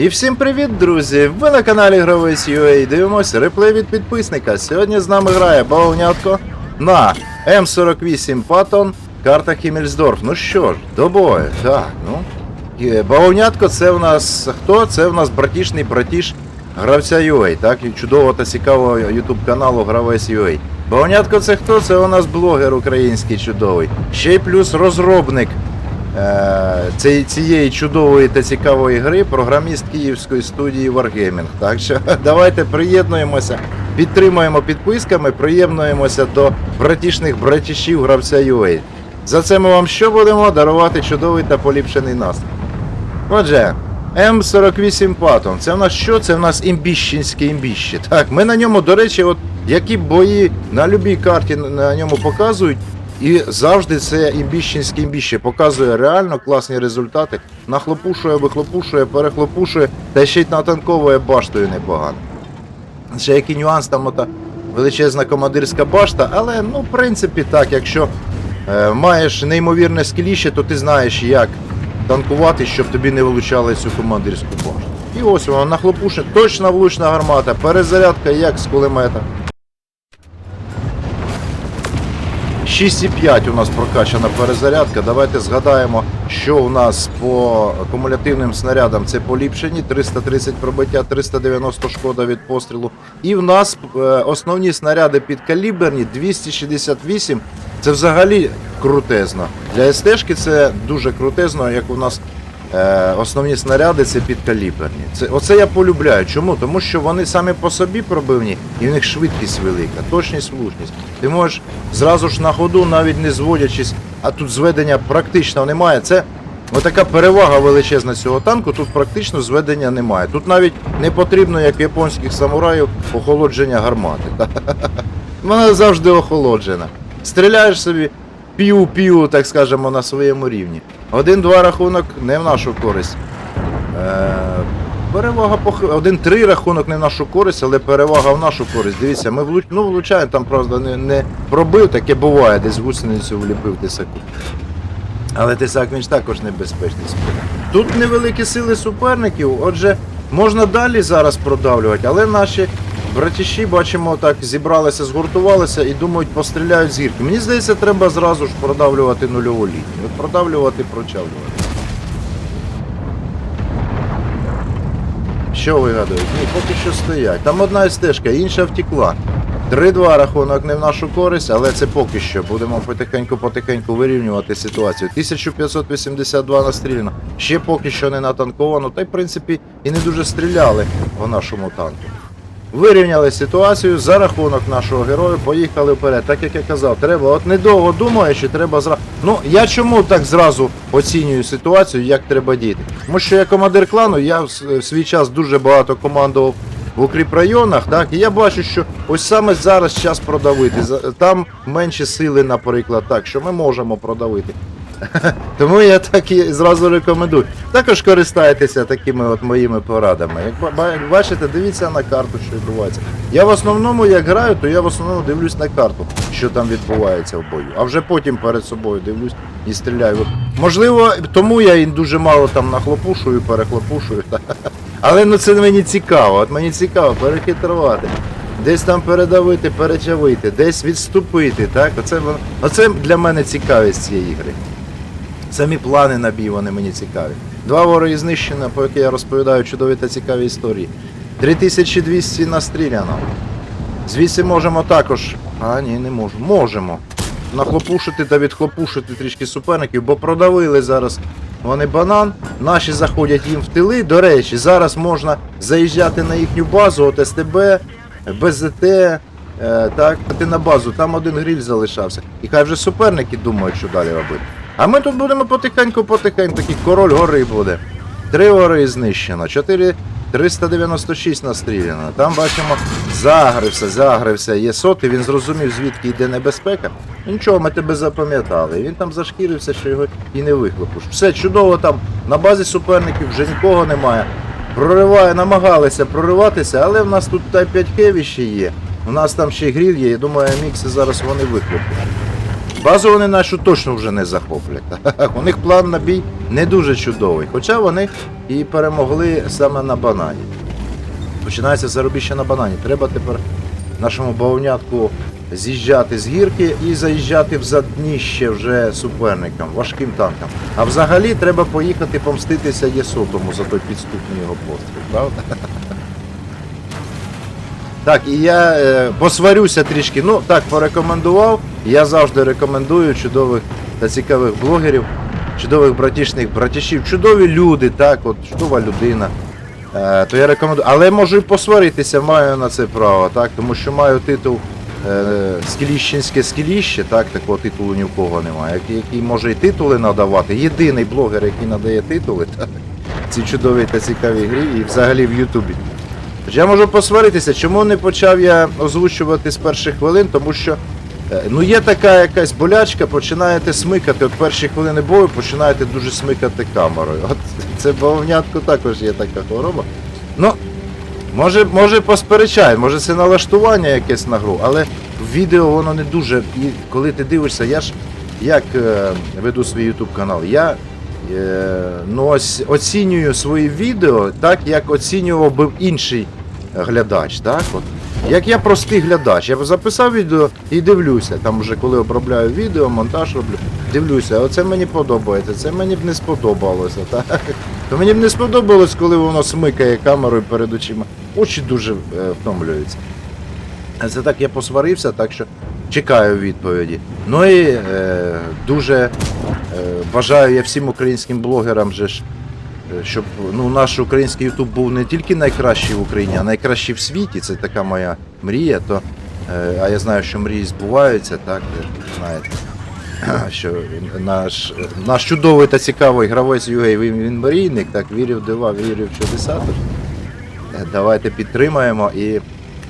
І всім привіт, друзі! Ви на каналі Гравець UA дивимося реплей від підписника. Сьогодні з нами грає Баунятко на М48 Паттон, карта Хімельсдорф. Ну що ж, до бою. Так, ну. І Баунятко це в нас хто? Це в нас братішний братіш гравця UA, так? Чудового та цікавого YouTube каналу Гравець UA. Баунятко це хто? Це у нас блогер український чудовий. Ще й плюс розробник е, цієї, цієї чудової та цікавої гри програміст київської студії Wargaming. Так що давайте приєднуємося, підтримуємо підписками, приєднуємося до братішних братішів гравця UA. За це ми вам що будемо дарувати чудовий та поліпшений настрій. Отже, М48 Паттон. Це в нас що? Це в нас імбіщенське імбіще. Так, ми на ньому, до речі, от які бої на любій карті на ньому показують. І завжди це імбіщенське імбіще показує реально класні результати. Нахлопушує, вихлопушує, перехлопушує, та ще й натанковує баштою непогано. Ще який нюанс, там ота величезна командирська башта, але ну, в принципі так, якщо е, маєш неймовірне скіліще, то ти знаєш, як танкувати, щоб тобі не вилучали цю командирську башту. І ось вона нахлопуше, точна влучна гармата, перезарядка як з кулемета. 6,5 у нас прокачана перезарядка. Давайте згадаємо, що у нас по кумулятивним снарядам це поліпшені, 330 пробиття, 390 шкода від пострілу. І в нас е, основні снаряди підкаліберні 268. Це взагалі крутезно. Для СТ-шки це дуже крутезно, як у нас основні снаряди це підкаліберні. Це, оце я полюбляю. Чому? Тому що вони самі по собі пробивні, і в них швидкість велика, точність, влучність. Ти можеш зразу ж на ходу, навіть не зводячись, а тут зведення практично немає. Це отака перевага величезна цього танку, тут практично зведення немає. Тут навіть не потрібно, як японських самураїв, охолодження гармати. Вона завжди охолоджена. Стріляєш собі пів-пів, так скажемо, на своєму рівні. Один-два рахунок не в нашу користь. Е, перевага по х- один-три рахунок не в нашу користь, але перевага в нашу користь. Дивіться, ми влуч... ну, влучаємо, там правда не, не пробив, таке буває, десь гусеницю вліпив тисаку. Але тисак він ж також небезпечний. Тут невеликі сили суперників, отже, можна далі зараз продавлювати, але наші братіші, бачимо, так зібралися, згуртувалися і думають, постріляють з гірки. Мені здається, треба зразу ж продавлювати нульову лінію. Продавлювати, прочавлювати. Що вигадують? Ні, поки що стоять. Там одна стежка, інша втекла. 3-2 рахунок не в нашу користь, але це поки що. Будемо потихеньку-потихеньку вирівнювати ситуацію. 1582 настріляно. Ще поки що не натанковано, та й в принципі і не дуже стріляли по нашому танку. Вирівняли ситуацію за рахунок нашого героя, поїхали вперед. Так як я казав, треба, от недовго думаючи, треба зразу. Ну я чому так зразу оцінюю ситуацію, як треба діяти? Тому що я командир клану, я в свій час дуже багато командував в укріпрайонах, так, і я бачу, що ось саме зараз час продавити. Там менші сили, наприклад, так, що ми можемо продавити. Тому я так і зразу рекомендую. Також користайтеся такими от моїми порадами. Як ба- ба- бачите, дивіться на карту, що відбувається. Я в основному, як граю, то я в основному дивлюсь на карту, що там відбувається в бою. А вже потім перед собою дивлюсь і стріляю. Можливо, тому я дуже мало там нахлопушую, перехлопушую. Але ну це мені цікаво. От мені цікаво перехитрувати. Десь там передавити, перечавити, десь відступити. Так? Оце, оце для мене цікавість цієї гри. Самі плани на бій вони мені цікаві. Два вороги знищено, поки я розповідаю чудові та цікаві історії. 3200 настріляно. Звідси можемо також. А, ні, не можу. Можемо. Нахлопушити та відхлопушити трішки суперників, бо продавили зараз вони банан. Наші заходять їм в тили. До речі, зараз можна заїжджати на їхню базу, от СТБ, БЗТ. е, Так, ти на базу, там один гриль залишався. І хай вже суперники думають, що далі робити. А ми тут будемо потихеньку-потихеньку, такий король гори буде. Три гори знищено, 4, 396 настріляно. Там бачимо, загрився, загрився. Є соти, він зрозумів, звідки йде небезпека. Нічого, ми тебе запам'ятали. Він там зашкірився, що його і не вихлопуш. Все чудово там. На базі суперників вже нікого немає. Прориває, намагалися прориватися, але в нас тут та 5 хеві ще є. У нас там ще гріль є, я думаю, мікси зараз вони вихлопуть. Базу вони нашу точно вже не захоплять. У них план на бій не дуже чудовий. Хоча вони і перемогли саме на банані. Починається заробіще на банані. Треба тепер нашому бавовнятку з'їжджати з гірки і заїжджати в задніще вже суперникам, важким танкам. А взагалі треба поїхати помститися Єсотому за той підступний його постріл, правда? Так, і я е, посварюся трішки. Ну, так, порекомендував. Я завжди рекомендую чудових та цікавих блогерів, чудових братішних братішів, чудові люди, так, от чудова людина. Е, то я рекомендую. Але можу і посваритися, маю на це право, так, тому що маю титул е, Скіліщенське скіліще, так, такого титулу ні в кого немає, який, може і титули надавати. Єдиний блогер, який надає титули, так, цій чудовій та цікавій грі і взагалі в Ютубі. Я можу посваритися, чому не почав я озвучувати з перших хвилин, тому що е, ну є така якась болячка, починаєте смикати, от перші хвилини бою починаєте дуже смикати камерою. От це бавовнятку також є така хвороба. Ну, може, може посперечає, може це налаштування якесь на гру, але відео воно не дуже. І коли ти дивишся, я ж як е, веду свій YouTube канал, я е, ну, ось, оцінюю свої відео так, як оцінював би інший глядач. Так? От. Як я простий глядач, я записав відео і дивлюся. Там вже коли обробляю відео, монтаж роблю, дивлюся, оце мені подобається, це мені б не сподобалося. Так? То мені б не сподобалось, коли воно смикає камерою перед очима. Очі дуже е, втомлюються. Це так я посварився, так що чекаю відповіді. Ну і е, дуже е, бажаю я всім українським блогерам, же ж, щоб ну, наш український Ютуб був не тільки найкращий в Україні, а найкращий в світі. Це така моя мрія. То, е, а я знаю, що мрії збуваються, так, знаєте. Що наш, наш чудовий та цікавий гравець UA, він, мрійник, так вірив дива, вірив в чудеса. Е, давайте підтримаємо і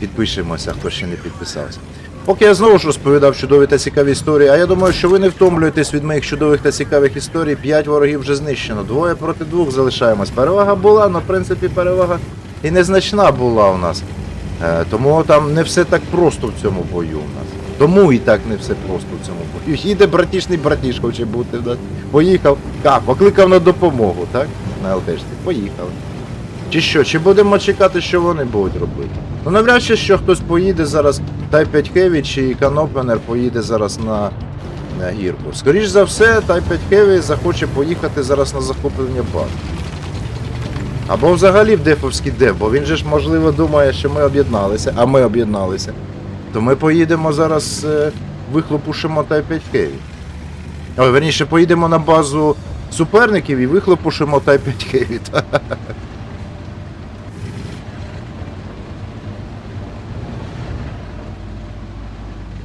підпишемося, хто ще не підписався. Поки я знову ж розповідав чудові та цікаві історії, а я думаю, що ви не втомлюєтесь від моїх чудових та цікавих історій. П'ять ворогів вже знищено. Двоє проти двох залишаємось. Перевага була, але в принципі перевага і незначна була у нас. Е, тому там не все так просто в цьому бою у нас. Тому і так не все просто в цьому бою. Їде братішний братіш хоче бути. Да? Поїхав. А, покликав на допомогу, так? На ЛТшці. Поїхали. Чи що? Чи будемо чекати, що вони будуть робити? Ну навряд чи що хтось поїде зараз, Тай 5 Heavy чи Канопенер поїде зараз на, на гірку. Скоріш за все, Тай 5 Heavy захоче поїхати зараз на захоплення бази. Або взагалі в дефовський деф, бо він же ж можливо думає, що ми об'єдналися, а ми об'єдналися. То ми поїдемо зараз, е, вихлопушимо Тай 5 Heavy. Ой, верніше, поїдемо на базу суперників і вихлопушимо Тай 5 Heavy.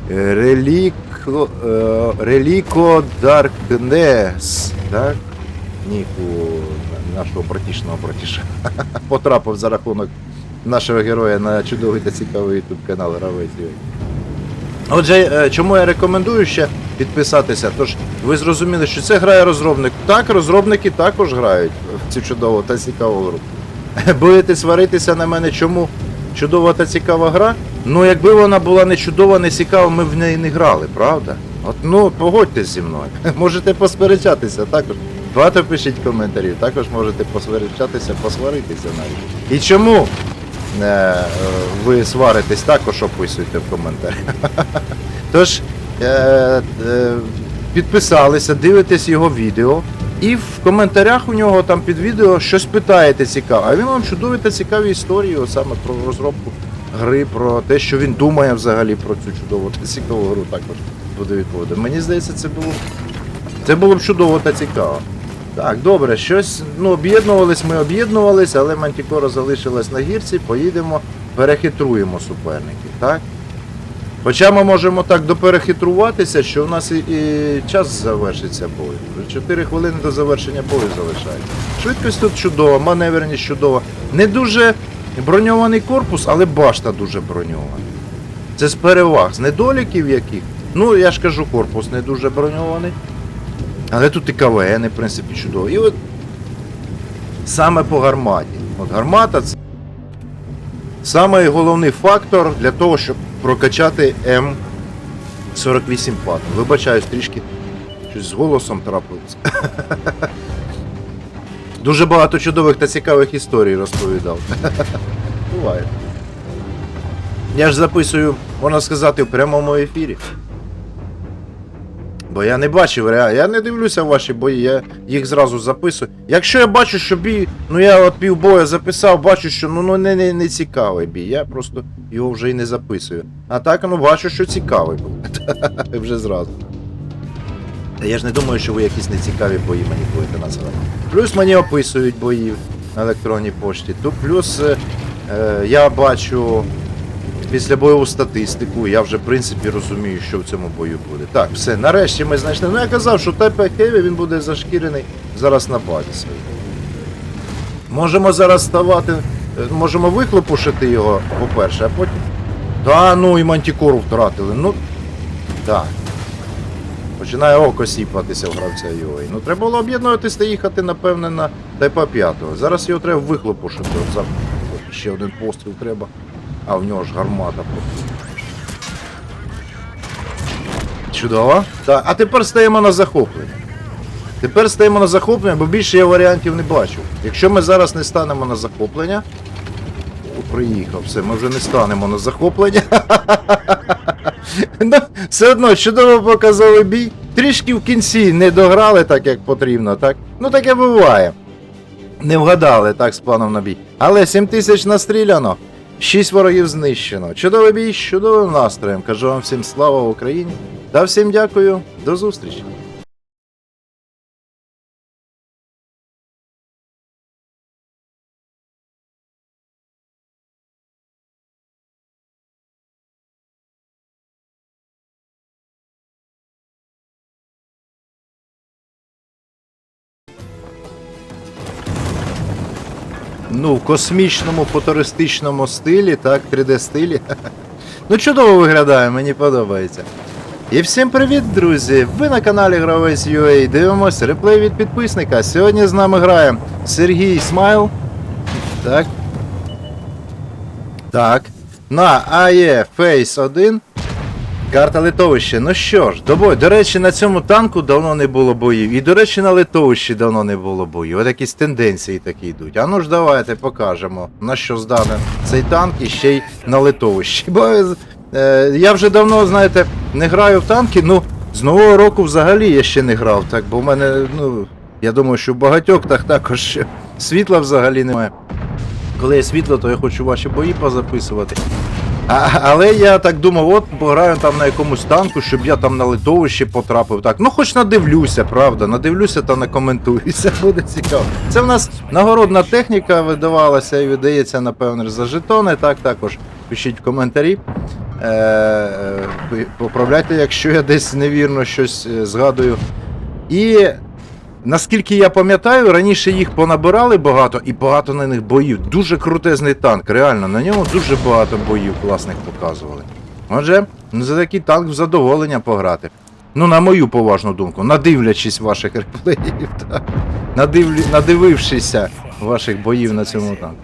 Реліко, е, Реліко Даркнес, так? Ніку нашого братішного братіша. Потрапив за рахунок нашого героя на чудовий та цікавий YouTube канал Гравець. Отже, е, чому я рекомендую ще підписатися? Тож ви зрозуміли, що це грає розробник. Так, розробники також грають в цю чудову та цікаву гру. Будете сваритися на мене, чому чудова та цікава гра? Ну, якби вона була не чудова, не цікава, ми в неї не грали, правда? От ну погодьтесь зі мною. Можете посперечатися також. Багато пишіть коментарів, також можете посперечатися, посваритися навіть. І чому е, ви сваритесь, також описуйте в коментарях. Тож, е, е, підписалися, дивитесь його відео. І в коментарях у нього там під відео щось питаєте цікаве. А він вам чудові та цікаві історії, саме про розробку гри, про те, що він думає взагалі про цю чудову та цікаву гру, також буде відповідати. Мені здається, це було, це було б чудово та цікаво. Так, добре, щось, ну, об'єднувались, ми об'єднувались, але Мантікора залишилась на гірці, поїдемо, перехитруємо суперників, так? Хоча ми можемо так доперехитруватися, що в нас і, і час завершиться бою. Вже 4 хвилини до завершення бою залишається. Швидкість тут чудова, маневреність чудова. Не дуже броньований корпус, але башта дуже броньована. Це з переваг, з недоліків яких. Ну, я ж кажу, корпус не дуже броньований. Але тут і КВН, в принципі, чудово. І от саме по гарматі. От гармата це Саме головний фактор для того, щоб прокачати М48 платно. Вибачаюсь, трішки щось з голосом трапилось. Дуже багато чудових та цікавих історій розповідав. Буває. Я ж записую, можна сказати, в прямому ефірі. Бо я не бачив реально, я не дивлюся ваші бої, я їх зразу записую. Якщо я бачу, що бій, ну я от півбоя записав, бачу, що ну, ну не, не, не цікавий бій, я просто його вже і не записую. А так, ну бачу, що цікавий був. вже зразу. Та я ж не думаю, що ви якісь нецікаві бої мені будете називати. Плюс мені описують бої на електронній пошті. Тут плюс е, е, я бачу після бойову статистику, я вже в принципі розумію, що в цьому бою буде. Так, все, нарешті ми знайшли. Ну я казав, що ТП Хеві він буде зашкірений зараз на базі своїй. Можемо зараз ставати, е, можемо вихлопушити його, по-перше, а потім. Та ну і мантікору втратили. Ну. Так. Починає око сіпатися в гравця UA. Ну треба було об'єднуватись та їхати, напевне, на Тайпа 5. Зараз його треба вихлопушити. От ще один постріл треба. А в нього ж гармата. Чудово. Так, а тепер стаємо на захоплення. Тепер стаємо на захоплення, бо більше я варіантів не бачу. Якщо ми зараз не станемо на захоплення. О, приїхав, все, ми вже не станемо на захоплення. Ну, все одно чудово показовий бій. Трішки в кінці не дограли так, як потрібно, так? Ну таке буває. Не вгадали так з планом на бій. Але 7 тисяч настріляно. 6 ворогів знищено. Чудовий бій з чудовим настроєм. Кажу вам всім слава Україні. Та всім дякую. До зустрічі. Ну, в космічному футуристичному стилі, так, 3D стилі. Ну, чудово виглядає, мені подобається. І всім привіт, друзі! Ви на каналі Гравець UA. Дивимося реплей від підписника. Сьогодні з нами грає Сергій Смайл. Так. Так. На AE Face 1. Карта литовища. Ну що ж, до бою. До речі, на цьому танку давно не було боїв. І, до речі, на литовищі давно не було боїв. От якісь тенденції такі йдуть. А ну ж давайте покажемо, на що здане цей танк і ще й на литовищі. Бо е, я вже давно, знаєте, не граю в танки, ну, з нового року взагалі я ще не грав, так, бо в мене, ну, я думаю, що в багатьох так також світла взагалі немає. Коли є світло, то я хочу ваші бої позаписувати. А, але я так думав, от пограю там на якомусь танку, щоб я там на литовище потрапив. Так, ну хоч надивлюся, правда, надивлюся та накоментуюся, буде цікаво. Це в нас нагородна техніка видавалася і видається, напевно, за жетони. Так, також пишіть в коментарі. Е, поправляйте, якщо я десь невірно щось е, згадую. І Наскільки я пам'ятаю, раніше їх понабирали багато і багато на них боїв. Дуже крутезний танк, реально, на ньому дуже багато боїв класних показували. Отже, за такий танк в задоволення пограти. Ну, на мою поважну думку, надивлячись ваших реплеїв, так. Надивлю, надивившися ваших боїв на цьому танку.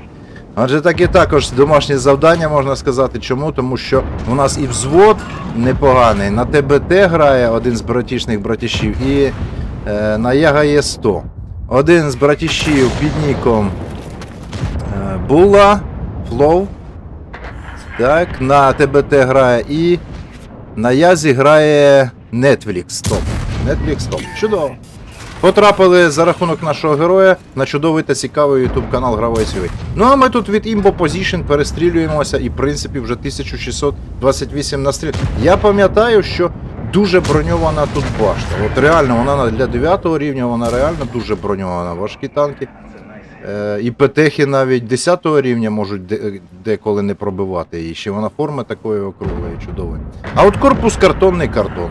Адже таке також домашнє завдання, можна сказати. Чому? Тому що у нас і взвод непоганий, на ТБТ грає один з братішних братішів, і на Яга є 100. Один з братішів під ніком е, Була, Флоу. Так, на ТБТ грає і на Язі грає Netflix Топ. Netflix Топ. Чудово. Потрапили за рахунок нашого героя на чудовий та цікавий YouTube канал Гравець UA. Ну а ми тут від Imbo Position перестрілюємося і в принципі вже 1628 настріл. Я пам'ятаю, що дуже броньована тут башта. От реально вона для 9 рівня, вона реально дуже броньована. Важкі танки. Е, і ПТХи навіть 10 рівня можуть де- деколи не пробивати її. Ще вона форма такої округлої, чудової. А от корпус картонний картон.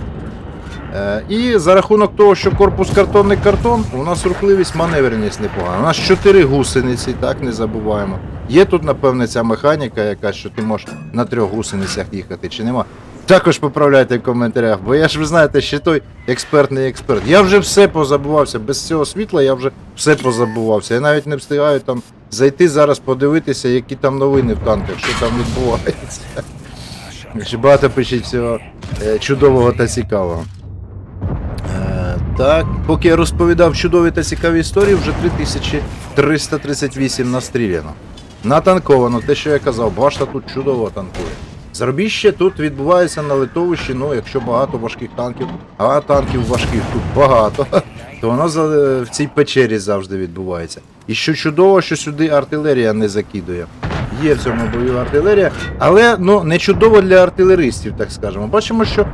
Е, І за рахунок того, що корпус картонний картон, у нас рухливість, маневреність непогана. У нас 4 гусениці, так не забуваємо. Є тут, напевне, ця механіка, яка що ти можеш на трьох гусеницях їхати, чи нема. Також поправляйте в коментарях, бо я ж ви знаєте, ще той експертний експерт. Я вже все позабувався. Без цього світла я вже все позабувався. Я навіть не встигаю там зайти зараз, подивитися, які там новини в танках, що там відбувається. Ще багато пишіть всього е, чудового та цікавого. Е, Так, поки я розповідав чудові та цікаві історії, вже 3338 настріляно. Натанковано, те, що я казав, башта тут чудово танкує. Зарбіще тут відбувається на литовищі, ну, якщо багато важких танків, а танків важких тут багато, то воно в цій печері завжди відбувається. І що чудово, що сюди артилерія не закидує. Є в цьому бою артилерія, але ну, не чудово для артилеристів, так скажемо. Бачимо, що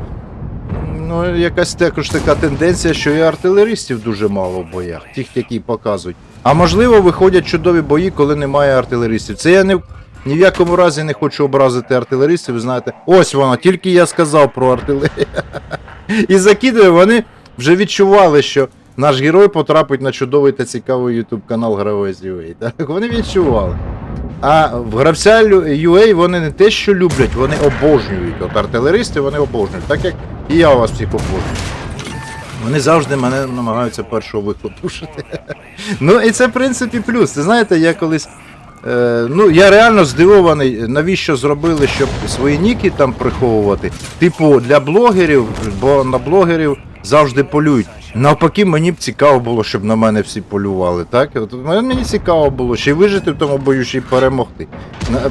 Ну, якась також така тенденція, що і артилеристів дуже мало в боях, тих, які показують. А можливо, виходять чудові бої, коли немає артилеристів. Це я не, ні в якому разі не хочу образити артилеристів, ви знаєте. Ось воно, тільки я сказав про артилерію. І закидую, вони вже відчували, що наш герой потрапить на чудовий та цікавий YouTube канал Гравець UA. Так? Вони відчували. А в гравця UA вони не те, що люблять, вони обожнюють. От артилеристи вони обожнюють, так як і я у вас всіх обожнюю. Вони завжди мене намагаються першого вихлопушити. ну і це, в принципі, плюс. Ти знаєте, я колись. Е, ну, я реально здивований, навіщо зробили, щоб свої ніки там приховувати. Типу, для блогерів, бо на блогерів завжди полюють. Навпаки, мені б цікаво було, щоб на мене всі полювали. Так? От мені цікаво було ще вижити в тому бою, ще й перемогти.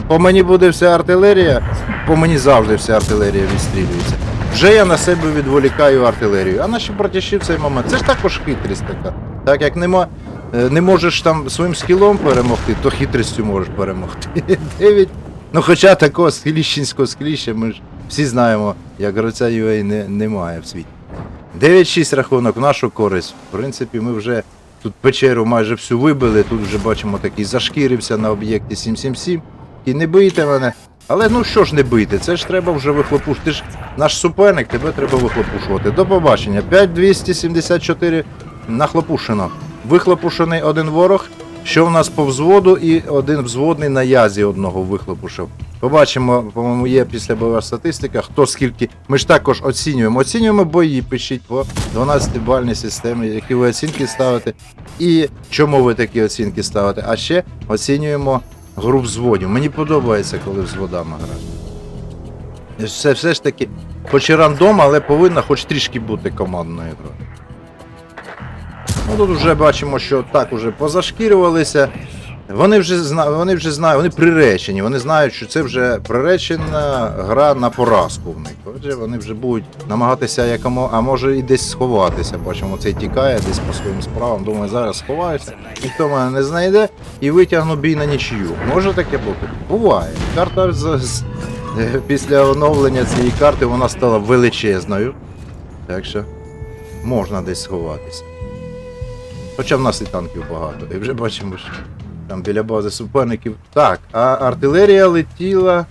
По мені буде вся артилерія, по мені завжди вся артилерія відстрілюється. Вже я на себе відволікаю артилерію. А наші братіші в цей момент. Це ж також хитрість така. Так як нема, не можеш там своїм скілом перемогти, то хитрістю можеш перемогти. Дев'ять. Ну хоча такого схиліщенського скліща ми ж всі знаємо, як гравця UA не, немає в світі. 9-6 рахунок в нашу користь. В принципі, ми вже тут печеру майже всю вибили. Тут вже бачимо такий зашкірився на об'єкті 777. І не бийте мене. Але ну що ж не бийте, це ж треба вже вихлопушити. Ти ж наш суперник, тебе треба вихлопушувати. До побачення. 5274 нахлопушено. Вихлопушений один ворог. Що в нас по взводу, і один взводний на язі одного вихлопушив. Побачимо, по-моєму, є після бойова статистика, хто скільки. Ми ж також оцінюємо. Оцінюємо бої, пишіть по 12-бальній системі, які ви оцінки ставите, і чому ви такі оцінки ставите. А ще оцінюємо гру взводів. Мені подобається, коли взводами грають. Все, все ж таки, хоч і рандом, але повинна хоч трішки бути командною грою. Ну тут вже бачимо, що так уже позашкірювалися. Вони вже зна... вони вже знають, вони приречені, вони знають, що це вже приречена гра на поразку в них. Отже, вони вже будуть намагатися якому, а може і десь сховатися. Бачимо, цей тікає десь по своїм справам. Думаю, зараз сховаюся, ніхто мене не знайде і витягну бій на нічию. Може таке бути? Буває. Карта після оновлення цієї карти вона стала величезною. Так що можна десь сховатися. Хоча в нас і танків багато, і вже бачимо, що там біля бази суперників. Так, а артилерія летіла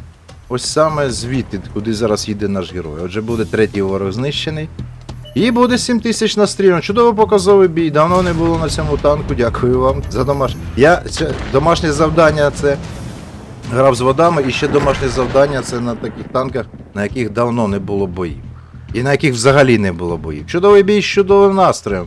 ось саме звідти, куди зараз їде наш герой. Отже, буде третій ворог знищений. І буде 7 тисяч настріляно. Чудово показовий бій. Давно не було на цьому танку. Дякую вам за домашнє. Я домашнє завдання це грав з водами, і ще домашнє завдання це на таких танках, на яких давно не було боїв. І на яких взагалі не було боїв. Чудовий бій з чудовим настроєм.